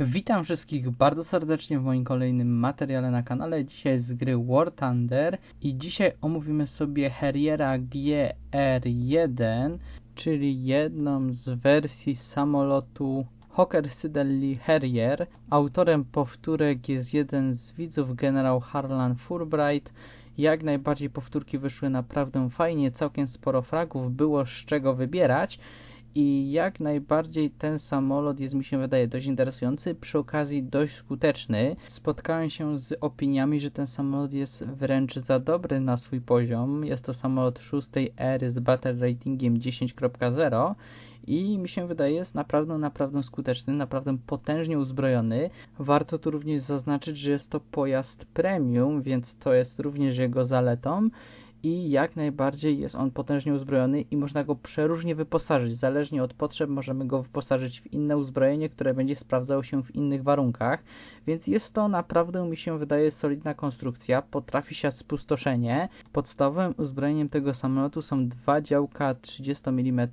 Witam wszystkich bardzo serdecznie w moim kolejnym materiale na kanale. Dzisiaj z gry War Thunder i dzisiaj omówimy sobie Harriera GR1, czyli jedną z wersji samolotu Hawker Siddeley Harrier. Autorem powtórek jest jeden z widzów, generał Harlan Fulbright. Jak najbardziej powtórki wyszły naprawdę fajnie, całkiem sporo fragów, było z czego wybierać i jak najbardziej ten samolot jest mi się wydaje dość interesujący, przy okazji dość skuteczny. Spotkałem się z opiniami, że ten samolot jest wręcz za dobry na swój poziom. Jest to samolot szóstej ery z battle ratingiem 10.0 i mi się wydaje jest naprawdę, naprawdę skuteczny, naprawdę potężnie uzbrojony. Warto tu również zaznaczyć, że jest to pojazd premium, więc to jest również jego zaletą i jak najbardziej jest on potężnie uzbrojony i można go przeróżnie wyposażyć. Zależnie od potrzeb możemy go wyposażyć w inne uzbrojenie, które będzie sprawdzało się w innych warunkach. Więc jest to naprawdę, mi się wydaje, solidna konstrukcja. Potrafi się spustoszenie. Podstawowym uzbrojeniem tego samolotu są dwa działka 30 mm,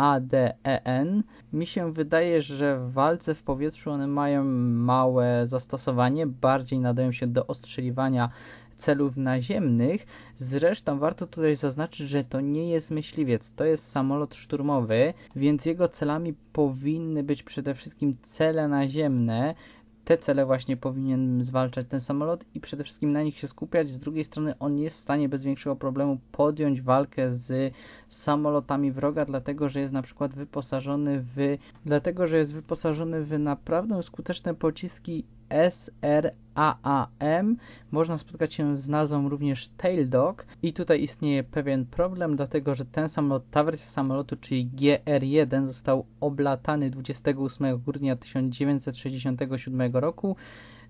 ADEN. Mi się wydaje, że w walce w powietrzu one mają małe zastosowanie, bardziej nadają się do ostrzeliwania celów naziemnych. Zresztą warto tutaj zaznaczyć, że to nie jest myśliwiec, to jest samolot szturmowy, więc jego celami powinny być przede wszystkim cele naziemne, te cele właśnie powinien zwalczać ten samolot i przede wszystkim na nich się skupiać. Z drugiej strony on jest w stanie bez większego problemu podjąć walkę z samolotami wroga, dlatego że jest na przykład wyposażony w dlatego, że jest wyposażony w naprawdę skuteczne pociski SRAAM. Można spotkać się z nazwą również Tail Dog i tutaj istnieje pewien problem, dlatego że ten samolot, ta wersja samolotu, czyli GR1 został oblatany 28 grudnia 1967 roku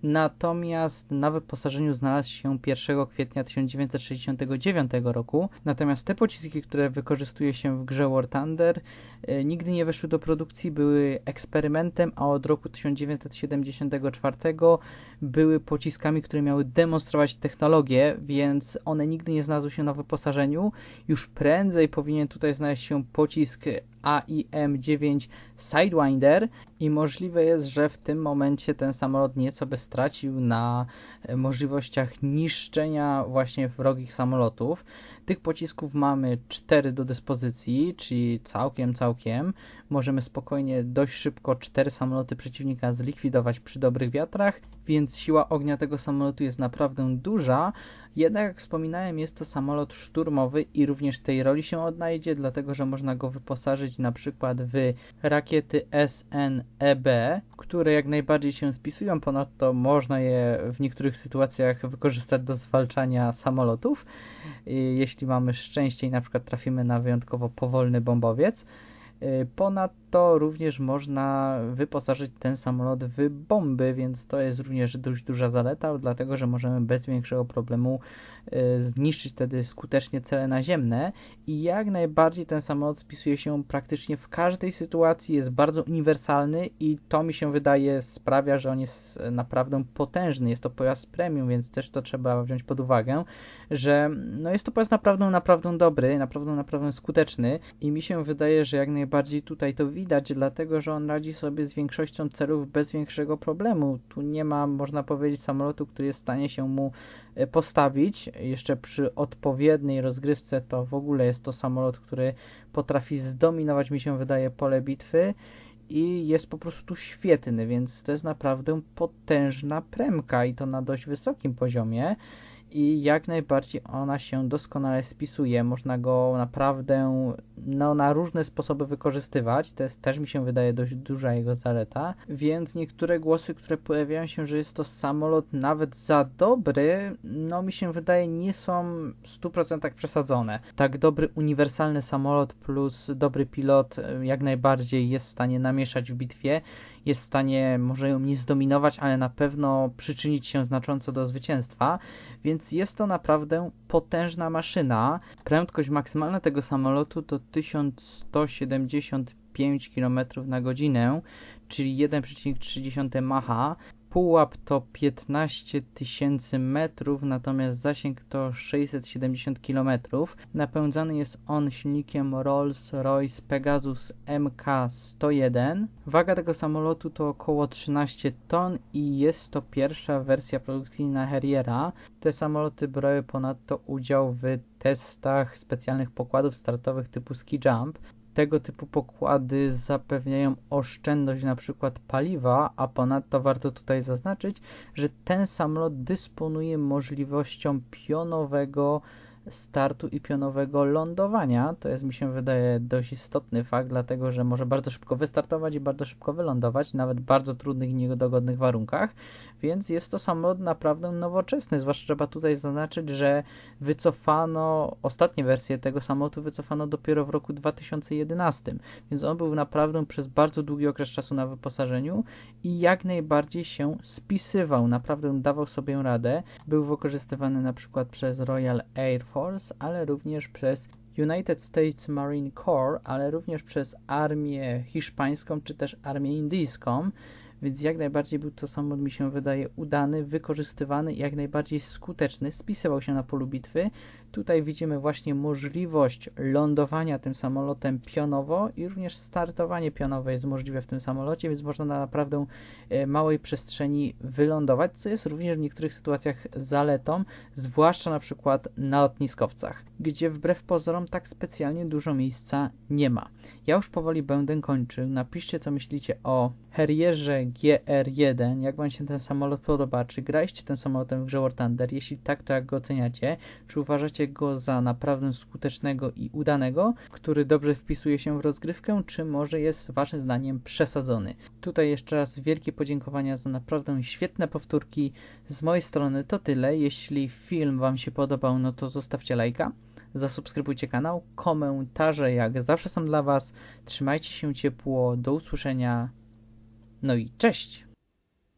natomiast na wyposażeniu znalazł się 1 kwietnia 1969 roku. Natomiast te pociski, które wykorzystuje się w grze War Thunder, e, nigdy nie weszły do produkcji, były eksperymentem, a od roku 1974 były pociskami, które miały demonstrować technologię, więc one nigdy nie znalazły się na wyposażeniu. Już prędzej powinien tutaj znaleźć się pocisk AIM-9 Sidewinder i możliwe jest, że w tym momencie ten samolot nieco by stracił na możliwościach niszczenia właśnie wrogich samolotów. Tych pocisków mamy 4 do dyspozycji, czyli całkiem, całkiem. Możemy spokojnie, dość szybko 4 samoloty przeciwnika zlikwidować przy dobrych wiatrach, więc siła ognia tego samolotu jest naprawdę duża. Jednak, jak wspominałem, jest to samolot szturmowy i również w tej roli się odnajdzie, dlatego że można go wyposażyć na przykład w rakiety SNEB, które jak najbardziej się spisują. Ponadto można je w niektórych sytuacjach wykorzystać do zwalczania samolotów. Jeśli mamy szczęście i na przykład trafimy na wyjątkowo powolny bombowiec. Ponadto również można wyposażyć ten samolot w bomby, więc to jest również dość duża zaleta, dlatego że możemy bez większego problemu e, zniszczyć wtedy skutecznie cele naziemne i jak najbardziej ten samolot spisuje się praktycznie w każdej sytuacji, jest bardzo uniwersalny i to mi się wydaje sprawia, że on jest naprawdę potężny. Jest to pojazd premium, więc też to trzeba wziąć pod uwagę, że no jest to pojazd naprawdę, naprawdę dobry, naprawdę, naprawdę skuteczny i mi się wydaje, że jak najbardziej tutaj to dlatego że on radzi sobie z większością celów bez większego problemu. Tu nie ma, można powiedzieć, samolotu, który jest w stanie się mu e, postawić. Jeszcze przy odpowiedniej rozgrywce to w ogóle jest to samolot, który potrafi zdominować, mi się wydaje, pole bitwy i jest po prostu świetny, więc to jest naprawdę potężna premka i to na dość wysokim poziomie i jak najbardziej ona się doskonale spisuje. Można go naprawdę no, na różne sposoby wykorzystywać. To jest też mi się wydaje dość duża jego zaleta. Więc niektóre głosy, które pojawiają się, że jest to samolot nawet za dobry, no mi się wydaje nie są w 100% przesadzone. Tak dobry uniwersalny samolot plus dobry pilot jak najbardziej jest w stanie namieszać w bitwie jest w stanie może ją nie zdominować, ale na pewno przyczynić się znacząco do zwycięstwa, więc jest to naprawdę potężna maszyna. Prędkość maksymalna tego samolotu to 1175 km na godzinę, czyli 1,3 Macha. Pułap to 15 tysięcy metrów, natomiast zasięg to 670 km. Napędzany jest on silnikiem Rolls-Royce Pegasus MK101. Waga tego samolotu to około 13 ton i jest to pierwsza wersja produkcyjna Harriera. Te samoloty brały ponadto udział w testach specjalnych pokładów startowych typu ski jump. Tego typu pokłady zapewniają oszczędność na przykład paliwa, a ponadto warto tutaj zaznaczyć, że ten samolot dysponuje możliwością pionowego startu i pionowego lądowania. To jest, mi się wydaje, dość istotny fakt, dlatego że może bardzo szybko wystartować i bardzo szybko wylądować, nawet w bardzo trudnych i niedogodnych warunkach, więc jest to samolot naprawdę nowoczesny. Zwłaszcza trzeba tutaj zaznaczyć, że wycofano, ostatnie wersje tego samolotu wycofano dopiero w roku 2011, więc on był naprawdę przez bardzo długi okres czasu na wyposażeniu i jak najbardziej się spisywał, naprawdę dawał sobie radę. Był wykorzystywany na przykład przez Royal Air Force, ale również przez United States Marine Corps, ale również przez armię hiszpańską czy też armię indyjską więc jak najbardziej był to samolot, mi się wydaje, udany, wykorzystywany i jak najbardziej skuteczny. Spisywał się na polu bitwy. Tutaj widzimy właśnie możliwość lądowania tym samolotem pionowo i również startowanie pionowe jest możliwe w tym samolocie, więc można na naprawdę e, małej przestrzeni wylądować, co jest również w niektórych sytuacjach zaletą, zwłaszcza na przykład na lotniskowcach, gdzie wbrew pozorom tak specjalnie dużo miejsca nie ma. Ja już powoli będę kończył. Napiszcie, co myślicie o Harrierze GR1, jak Wam się ten samolot podoba, czy graliście tym samolotem w grze War Thunder, jeśli tak, to jak go oceniacie, czy uważacie go za naprawdę skutecznego i udanego, który dobrze wpisuje się w rozgrywkę, czy może jest Waszym zdaniem przesadzony. Tutaj jeszcze raz wielkie podziękowania za naprawdę świetne powtórki. Z mojej strony to tyle. Jeśli film Wam się podobał, no to zostawcie lajka zasubskrybujcie kanał. Komentarze jak zawsze są dla Was. Trzymajcie się ciepło. Do usłyszenia. No i cześć!